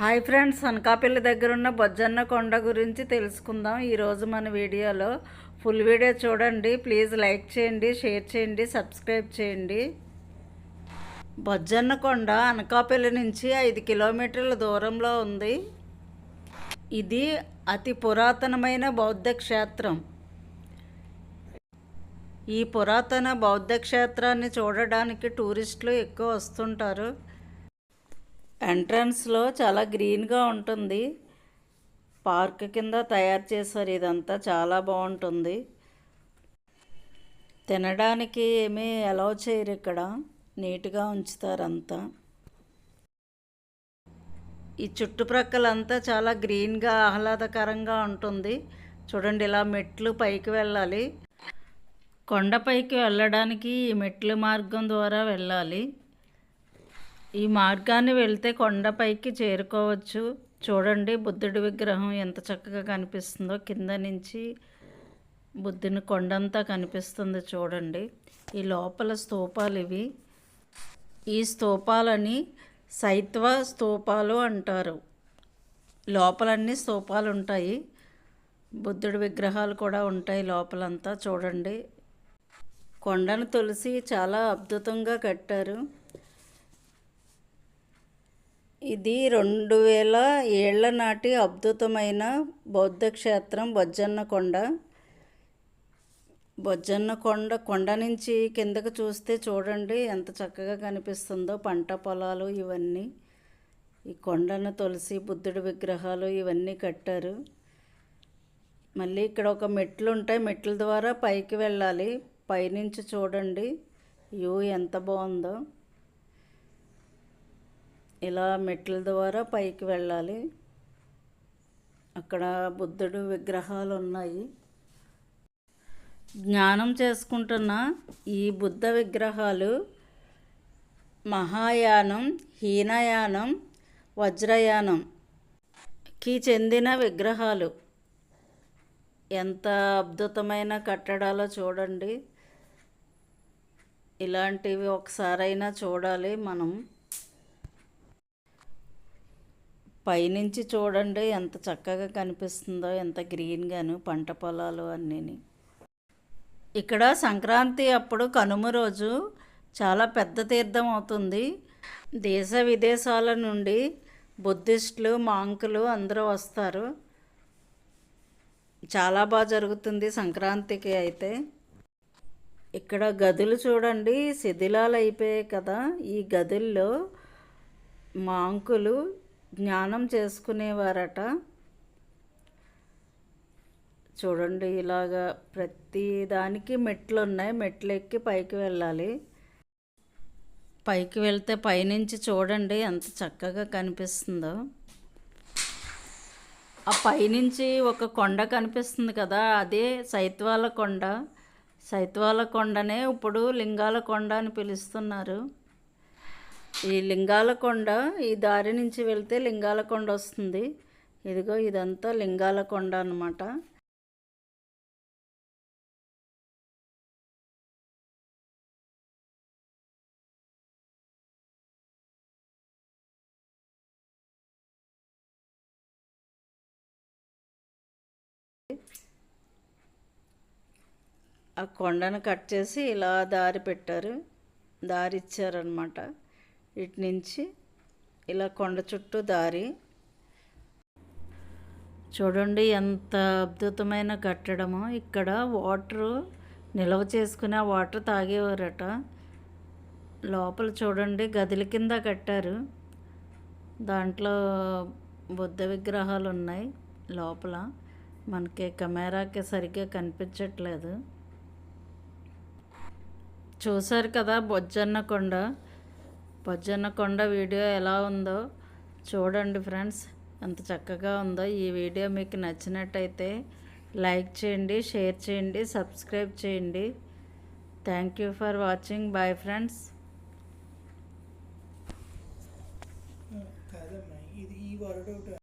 Hi friends Anakapalli దగ్గర ఉన్న బొజ్జన్న కొండ గురించి తెలుసుకుందాం. ఈరోజు మన వీడియోలో ఫుల్ వీడియో చూడండి. ప్లీజ్ లైక్ చేయండి షేర్ చేయండి సబ్స్క్రైబ్ చేయండి. బొజ్జన్న కొండ అనకాపల్లి నుంచి ఐదు కిలోమీటర్ల దూరంలో ఉంది. ఇది అతి పురాతనమైన బౌద్ధ క్షేత్రం. ఈ పురాతన బౌద్ధ క్షేత్రాన్ని చూడడానికి టూరిస్టులు ఎక్కువ వస్తుంటారు. ఎంట్రన్స్లో చాలా గ్రీన్గా ఉంటుంది. పార్క్ కింద తయారు చేశారు. ఇదంతా చాలా బాగుంటుంది. తినడానికి ఏమీ అలౌ చేయరు ఇక్కడ. నీట్గా ఉంచుతారు అంతా. ఈ చుట్టుప్రక్కలంతా చాలా గ్రీన్గా ఆహ్లాదకరంగా ఉంటుంది. చూడండి ఇలా మెట్లు పైకి వెళ్ళాలి. కొండపైకి వెళ్ళడానికి ఈ మెట్ల మార్గం ద్వారా వెళ్ళాలి. ఈ మార్గాన్ని వెళ్తే కొండపైకి చేరుకోవచ్చు. చూడండి బుద్ధుడి విగ్రహం ఎంత చక్కగా కనిపిస్తుందో. కింద నుంచి బుద్ధుని కొండంతా కనిపిస్తుంది చూడండి. ఈ లోపల స్తూపాలు ఇవి. ఈ స్తూపాలని సైత్వ స్తూపాలు అంటారు. లోపలన్నీ స్తూపాలు ఉంటాయి. బుద్ధుడి విగ్రహాలు కూడా ఉంటాయి లోపలంతా చూడండి. కొండను తులసి చాలా అద్భుతంగా కట్టారు. ఇది రెండు వేల ఏళ్ళ నాటి అద్భుతమైన బౌద్ధ క్షేత్రం బొజ్జన్న కొండ బొజ్జన్న కొండ కొండ నుంచి కిందకు చూస్తే చూడండి ఎంత చక్కగా కనిపిస్తుందో పంట పొలాలు ఇవన్నీ. ఈ కొండను తులసి బుద్ధుడి విగ్రహాలు ఇవన్నీ కట్టారు. మళ్ళీ ఇక్కడ ఒక మెట్లు ఉంటాయి. మెట్ల ద్వారా పైకి వెళ్ళాలి. పైనుంచి చూడండి. వ్యూ ఎంత బాగుందో. ఇలా మెట్ల ద్వారా పైకి వెళ్ళాలి. అక్కడ బుద్ధుడు విగ్రహాలు ఉన్నాయి. జ్ఞానం చేసుకుంటున్న ఈ బుద్ధ విగ్రహాలు మహాయానం హీనయానం వజ్రయానంకి చెందిన విగ్రహాలు. ఎంత అద్భుతమైన కట్టడాలో చూడండి. ఇలాంటివి ఒకసారైనా చూడాలి మనం. పైనుంచి చూడండి ఎంత చక్కగా కనిపిస్తుందో ఎంత గ్రీన్గాను పంట పొలాలు అన్నీ ఇక్కడ సంక్రాంతి అప్పుడు కనుమ రోజు చాలా పెద్ద తీర్థం అవుతుంది. దేశ విదేశాల నుండి బుద్ధిస్టులు మాంకులు అందరూ వస్తారు. చాలా బాగా జరుగుతుంది సంక్రాంతికి అయితే. ఇక్కడ గదులు చూడండి శిథిలాలు అయిపోయాయి కదా. ఈ గదుల్లో మాంకులు జ్ఞానం చేసుకునేవారట. చూడండి ఇలాగా ప్రతి దానికి మెట్లు ఉన్నాయి మెట్లు ఎక్కి పైకి వెళ్ళాలి. పైకి వెళ్తే పైనుంచి చూడండి ఎంత చక్కగా కనిపిస్తుందో. ఆ పైనుంచి ఒక కొండ కనిపిస్తుంది కదా అదే సైత్వాల కొండ సైత్వాల కొండనే ఇప్పుడు లింగాల కొండ అని పిలుస్తున్నారు. ఈ లింగాల కొండ ఈ దారి నుంచి వెళ్తే లింగాల కొండ వస్తుంది. ఇదిగో ఇదంతా లింగాల కొండ అనమాట ఆ కొండను కట్ చేసి ఇలా దారి పెట్టారు. దారి ఇచ్చారనమాట ఇటు నుంచి ఇలా కొండ చుట్టూ దారి. చూడండి ఎంత అద్భుతమైన కట్టడమో. ఇక్కడ వాటరు నిల్వ చేసుకుని వాటర్ తాగేవారట. లోపల చూడండి గదిల కింద కట్టారు. దాంట్లో బుద్ధ విగ్రహాలు ఉన్నాయి లోపల. మనకి కెమెరాకి సరిగ్గా కనిపించట్లేదు. చూశారు కదా బొజ్జన్న కొండ. బొజ్జన్న కొండ వీడియో ఎలా ఉందో చూడండి ఫ్రెండ్స్. ఎంత చక్కగా ఉందో ఈ వీడియో మీకు నచ్చినట్టయితే లైక్ చేయండి షేర్ చేయండి సబ్స్క్రైబ్ చేయండి. Thank you for watching bye friends కాదమ్మా ఇది ఈ